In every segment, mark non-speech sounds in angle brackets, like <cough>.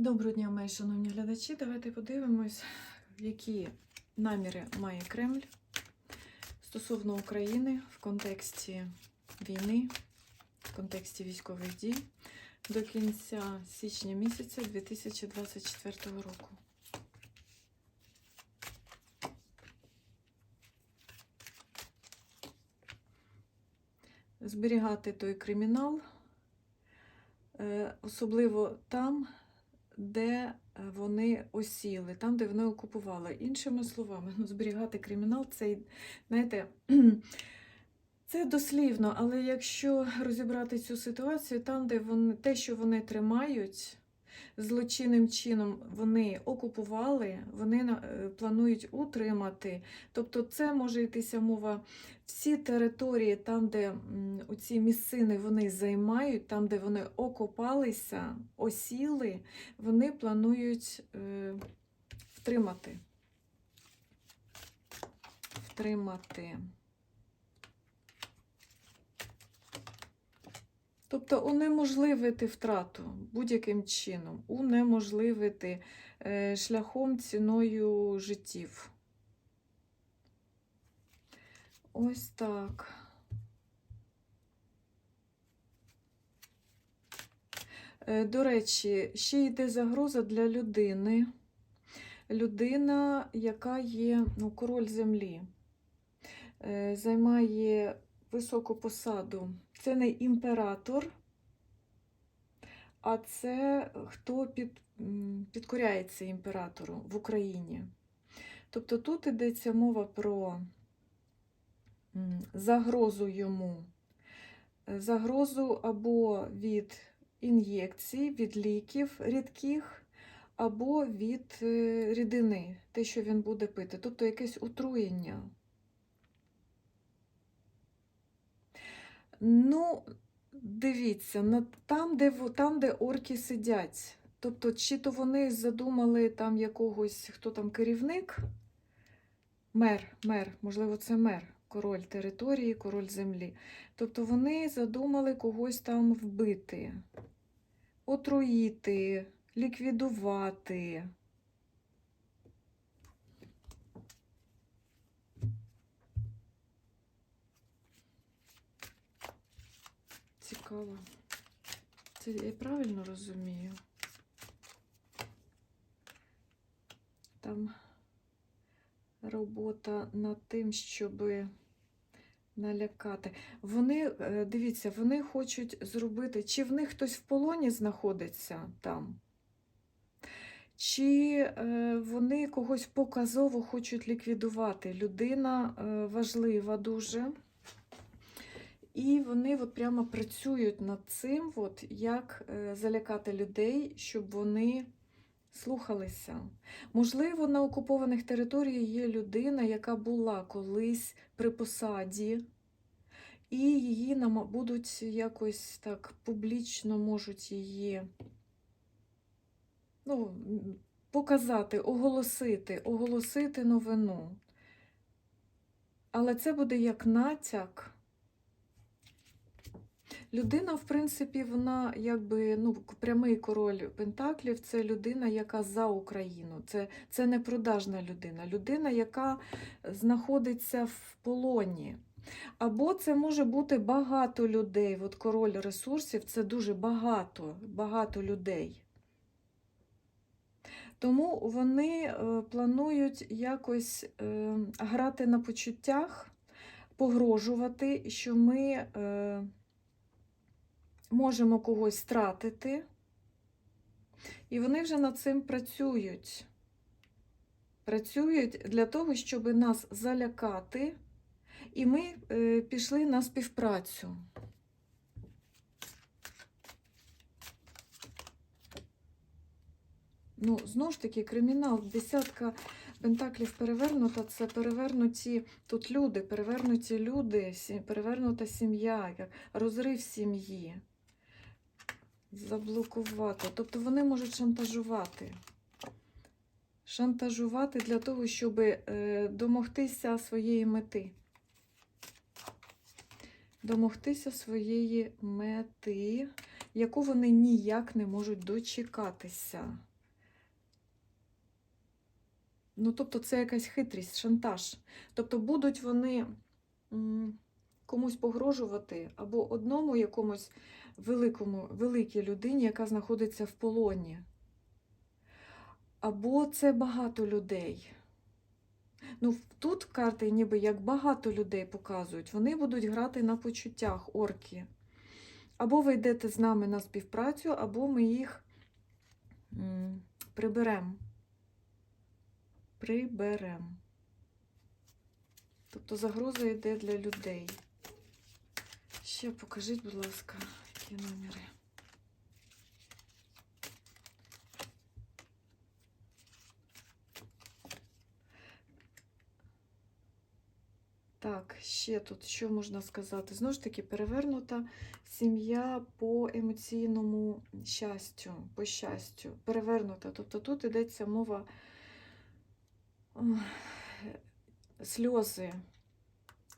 Доброго дня, мої шановні глядачі. Давайте подивимось, які наміри має Кремль стосовно України в контексті війни, в контексті військових дій до кінця січня місяця 2024 року. Зберігати той кримінал, е, особливо там, де е, вони осіли, там, де вони окупували. Іншими словами, ну, зберігати кримінал, це, знаєте, <clears throat> це дослівно, але якщо розібрати цю ситуацію, там, де вони, те, що вони тримають, злочинним чином вони окупували, вони е, планують утримати. Тобто це може йтися мова всі території, там, де м, оці місцини вони займають, там, де вони окопалися, осіли, вони планують е, втримати. Втримати. Тобто унеможливити втрату будь-яким чином, унеможливити е, шляхом ціною життів. Ось так. Е, До речі, ще йде загроза для людини. Людина, яка є ну, король землі, е, займає високу посаду. Це не імператор, а це хто під, підкоряється імператору в Україні. Тобто тут йдеться мова про загрозу йому, Е, загрозу або від ін'єкцій, від ліків рідких, або від е, рідини, те, що він буде пити, тобто якесь отруєння. Ну, дивіться, там, де, там, де орки сидять. Тобто, чи то вони задумали там якогось, хто там керівник, мер, мер, можливо, це мер, король території, король землі. Тобто вони задумали когось там вбити, отруїти, ліквідувати. Цікаво. Це я правильно розумію? Там робота над тим, щоб налякати. Вони, е, дивіться, вони хочуть зробити, чи в них хтось в полоні знаходиться там, чи е, вони когось показово хочуть ліквідувати. Людина е, важлива дуже. І вони от прямо працюють над цим, от, як е, залякати людей, щоб вони слухалися. Можливо, на окупованих територіях є людина, яка була колись при посаді, і її будуть якось так публічно можуть її ну, показати, оголосити, оголосити новину. Але це буде як натяк. Людина, в принципі, вона якби ну, прямий король Пентаклів це людина, яка за Україну. Це, це не продажна людина, людина, яка знаходиться в полоні. Або це може бути багато людей. От король ресурсів це дуже багато, багато людей. Тому вони е, планують якось е, грати на почуттях, погрожувати, що ми. Можемо когось втратити, і вони вже над цим працюють. Працюють для того, щоб нас залякати, і ми е, пішли на співпрацю. Ну, знову ж таки, кримінал, десятка пентаклів перевернута, це перевернуті тут люди, перевернуті люди, перевернута сім'я, розрив сім'ї. Заблокувати. Тобто вони можуть шантажувати. Шантажувати для того, щоб е, домогтися своєї мети. Домогтися своєї мети. яку вони ніяк не можуть дочекатися. Ну, тобто, це якась хитрість, шантаж. Тобто, будуть вони комусь погрожувати або одному якомусь великому, великій людині, яка знаходиться в полоні. Або це багато людей. Ну, тут карти ніби як багато людей показують. Вони будуть грати на почуттях орки. Або ви йдете з нами на співпрацю, або ми їх приберемо. Приберемо. Тобто загроза йде для людей. Ще покажіть, будь ласка, які номери. Так, ще тут що можна сказати? Знову ж таки, перевернута сім'я по емоційному щастю, по щастю. Перевернута. Тобто тут йдеться мова сльози,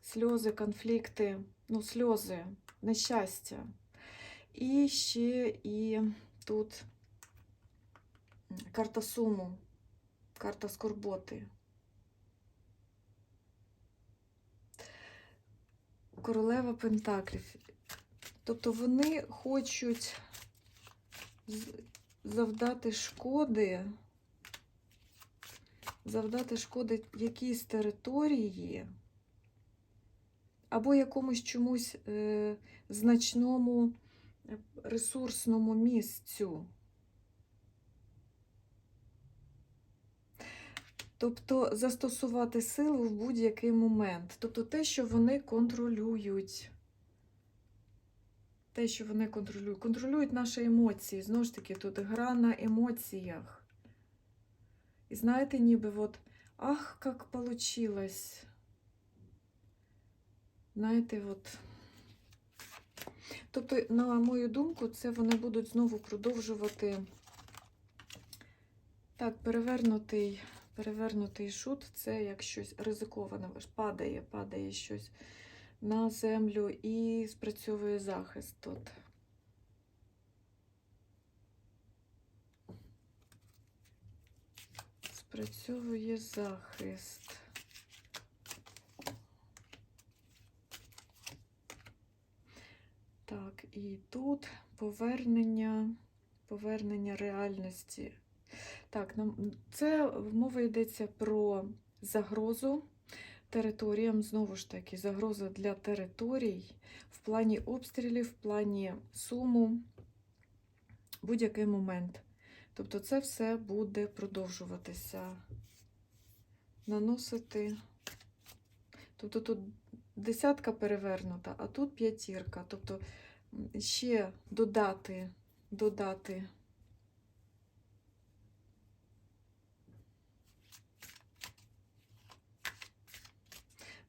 сльози, конфлікти, ну, сльози, нещастя. І ще і тут карта суму, карта скорботи. Королева Пентаклів. Тобто вони хочуть завдати шкоди, завдати шкоди якійсь території або якомусь чомусь е, значному ресурсному місцю. Тобто застосувати силу в будь-який момент. Тобто те, що вони контролюють. Те, що вони контролюють. Контролюють наші емоції. Знову ж таки, тут гра на емоціях. І знаєте, ніби от, ах, як получилось. Знаєте, от. Тобто, на мою думку, це вони будуть знову продовжувати. Так, перевернутий, перевернутий шут це як щось ризиковане, падає, падає щось на землю і спрацьовує захист тут. Спрацьовує захист. Так, і тут повернення, повернення реальності. Так, це мова йдеться про загрозу територіям, знову ж таки, загроза для територій в плані обстрілів, в плані суму, будь-який момент. Тобто це все буде продовжуватися, наносити. Тобто тут десятка перевернута, а тут п'ятірка. Тобто ще додати, додати.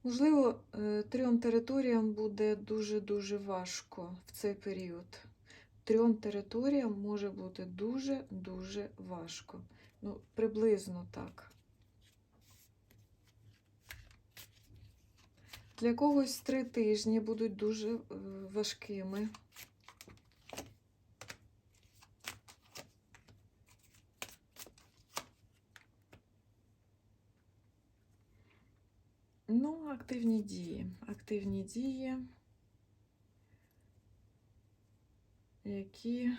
Можливо, е, трьом територіям буде дуже-дуже важко в цей період. Трьом територіям може бути дуже-дуже важко. Ну, приблизно так. Для когось три тижні будуть дуже е, важкими. Ну, активні дії. Активні дії, які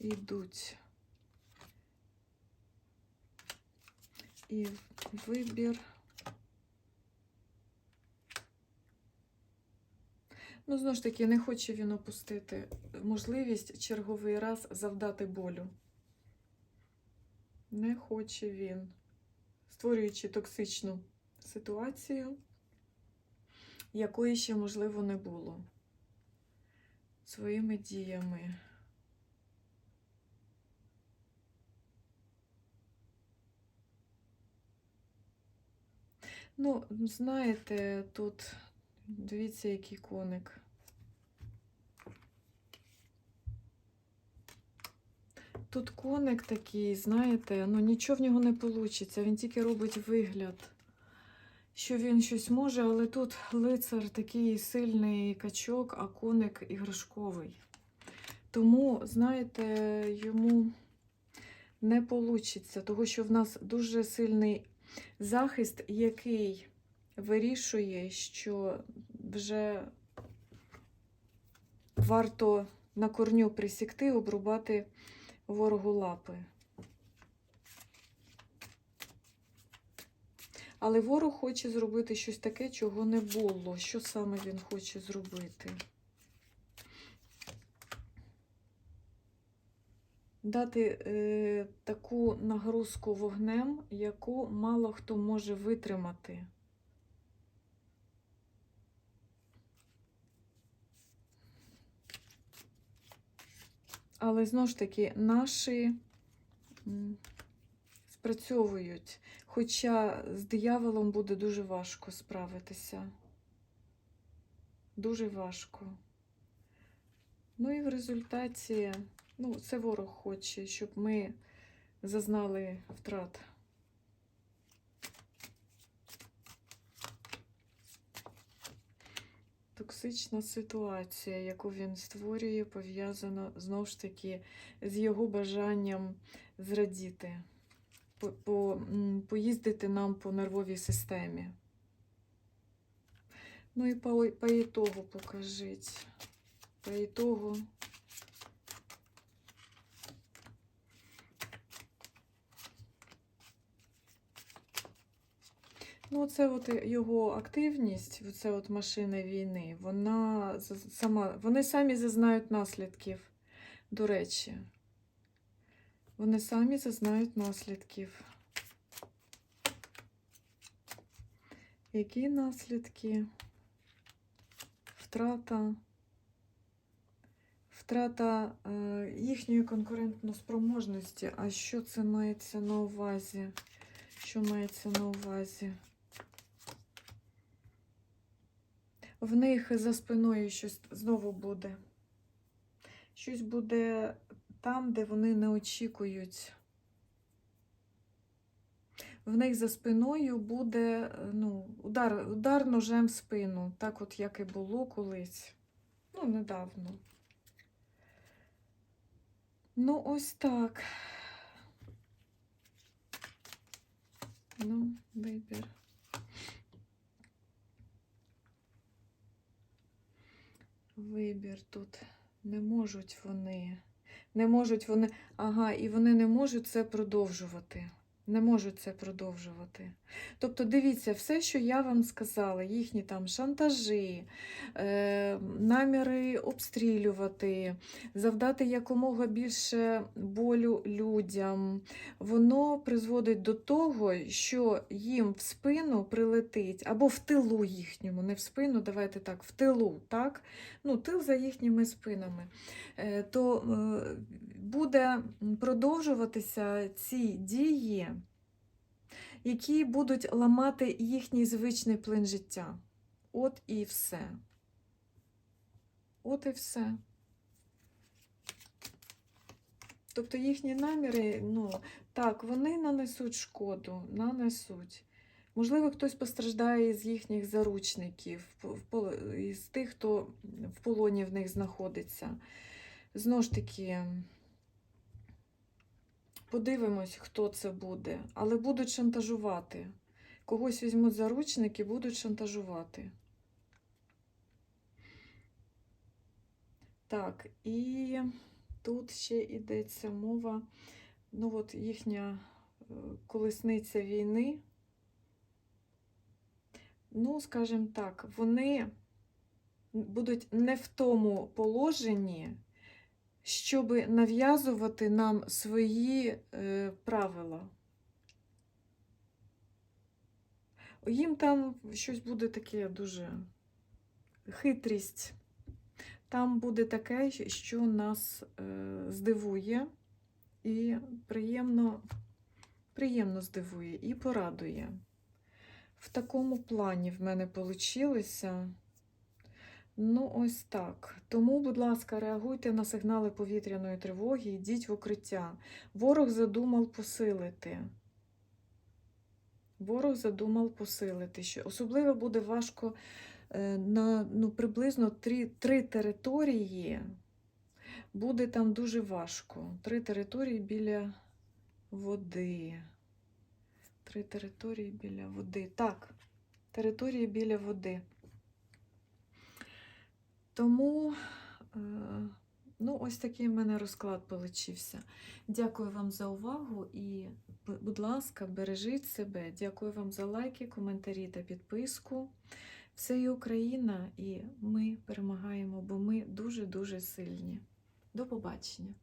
йдуть. І вибір. Ну, знову ж таки, не хоче він опустити можливість черговий раз завдати болю. Не хоче він, створюючи токсичну ситуацію, якої ще, можливо, не було своїми діями. Ну, знаєте, тут дивіться, який коник. Тут коник такий, знаєте, ну нічого в нього не вийде, він тільки робить вигляд. що він щось може, але тут лицар такий сильний качок, а коник іграшковий. Тому, знаєте, йому не вийде, тому що в нас дуже сильний захист, який вирішує, що вже варто на корню присікти, обрубати ворогу лапи. Але ворог хоче зробити щось таке, чого не було. Що саме він хоче зробити? Дати е, таку нагрузку вогнем, яку мало хто може витримати. Але знову ж таки, наші спрацьовують. Хоча з дияволом буде дуже важко справитися. Дуже важко. Ну і в результаті, ну, це ворог хоче, щоб ми зазнали втрат. Токсична ситуація, яку він створює, пов'язана знову ж таки з його бажанням зрадіти, по, по, поїздити нам по нервовій системі. Ну і по, по ітогу покажіть. По ітогу. Ну, це от його активність, це от машина війни, вона сама, вони самі зазнають наслідків, до речі. Вони самі зазнають наслідків. Які наслідки? Втрата. Втрата е, їхньої конкурентноспроможності. А що це мається на увазі? Що мається на увазі? В них за спиною щось знову буде. Щось буде там, де вони не очікують. В них за спиною буде ну, удар, удар ножем в спину, так от як і було колись. Ну, недавно. Ну, ось так. Ну, вибір. Вибір тут. Не можуть вони. Не можуть вони. Ага, і вони не можуть це продовжувати. Не можуть це продовжувати. Тобто, дивіться, все, що я вам сказала, їхні там шантажі, е, наміри обстрілювати, завдати якомога більше болю людям, воно призводить до того, що їм в спину прилетить, або в тилу їхньому, не в спину, давайте так, в тилу, так? Ну, тил за їхніми спинами, Е, то е, буде продовжуватися ці дії, які будуть ламати їхній звичний плин життя. От і все. От і все. Тобто їхні наміри, ну, так, вони нанесуть шкоду, нанесуть. Можливо, хтось постраждає з їхніх заручників, із тих, хто в полоні в них знаходиться. Знову ж таки, подивимось, хто це буде, але будуть шантажувати. Когось візьмуть заручники, будуть шантажувати. Так, і тут ще йдеться мова, ну от їхня е, колесниця війни. Ну, скажімо так, вони будуть не в тому положенні, щоб нав'язувати нам свої е, правила. Їм там щось буде таке дуже хитрість. Там буде таке, що нас е, здивує і приємно, приємно здивує і порадує. В такому плані в мене вийшло. Ну, ось так. Тому, будь ласка, реагуйте на сигнали повітряної тривоги, йдіть в укриття. Ворог задумав посилити. ворог задумав посилити. Що особливо буде важко е, на ну, приблизно три, три території. Буде там дуже важко. Три території біля води. Три території біля води. Так, території біля води. Тому, е, ну, ось такий в мене розклад получився. Дякую вам за увагу і, будь ласка, бережіть себе. Дякую вам за лайки, коментарі та підписку. Все є Україна, і ми перемагаємо, бо ми дуже-дуже сильні. До побачення!